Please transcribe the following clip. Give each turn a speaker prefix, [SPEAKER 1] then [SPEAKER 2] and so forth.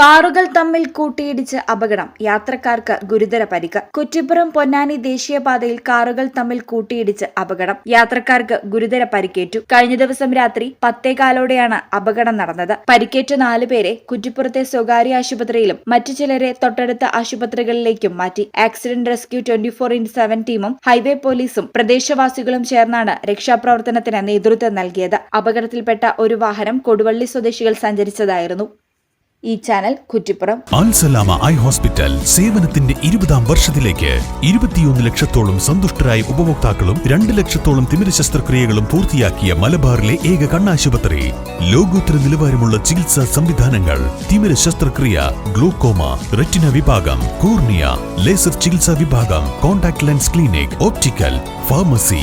[SPEAKER 1] കാറുകൾ തമ്മിൽ കൂട്ടിയിടിച്ച് അപകടം. യാത്രക്കാർക്ക് ഗുരുതര പരിക്ക്. കുറ്റിപ്പുറം പൊന്നാനി ദേശീയപാതയിൽ കാറുകൾ തമ്മിൽ കൂട്ടിയിടിച്ച് അപകടം. യാത്രക്കാർക്ക് ഗുരുതര പരിക്കേറ്റു. കഴിഞ്ഞ ദിവസം രാത്രി പത്തേകാലോടെയാണ് അപകടം നടന്നത്. പരിക്കേറ്റ നാലുപേരെ കുറ്റിപ്പുറത്തെ സ്വകാര്യ ആശുപത്രിയിലും മറ്റു ചിലരെ തൊട്ടടുത്ത ആശുപത്രികളിലേക്കും മാറ്റി. Accident rescue twenty four in seven ടീമും ഹൈവേ പോലീസും പ്രദേശവാസികളും ചേർന്നാണ് രക്ഷാപ്രവർത്തനത്തിന് നേതൃത്വം നൽകിയത്. അപകടത്തിൽപ്പെട്ട ഒരു വാഹനം കൊടുവള്ളി സ്വദേശികൾ സഞ്ചരിച്ചതായിരുന്നു. ഈ channel Kuttippuram.
[SPEAKER 2] Alsalama eye hospital സേവനത്തിന്റെ ഇരുപതാം വർഷത്തിലേക്ക് ഇരുപത്തിയൊന്ന് ലക്ഷത്തോളം സന്തുഷ്ടരായ ഉപഭോക്താക്കളും രണ്ട് ലക്ഷത്തോളം തിമിര ശസ്ത്രക്രിയകളും പൂർത്തിയാക്കിയ മലബാറിലെ ഏക കണ്ണാശുപത്രി. ലോകോത്തര നിലവാരമുള്ള ചികിത്സാ സംവിധാനങ്ങൾ. തിമിര ശസ്ത്രക്രിയ ഗ്ലൂക്കോമ റെറ്റിന വിഭാഗം കോർണിയ ലേസർ ചികിത്സാ വിഭാഗം contact lens clinic optical pharmacy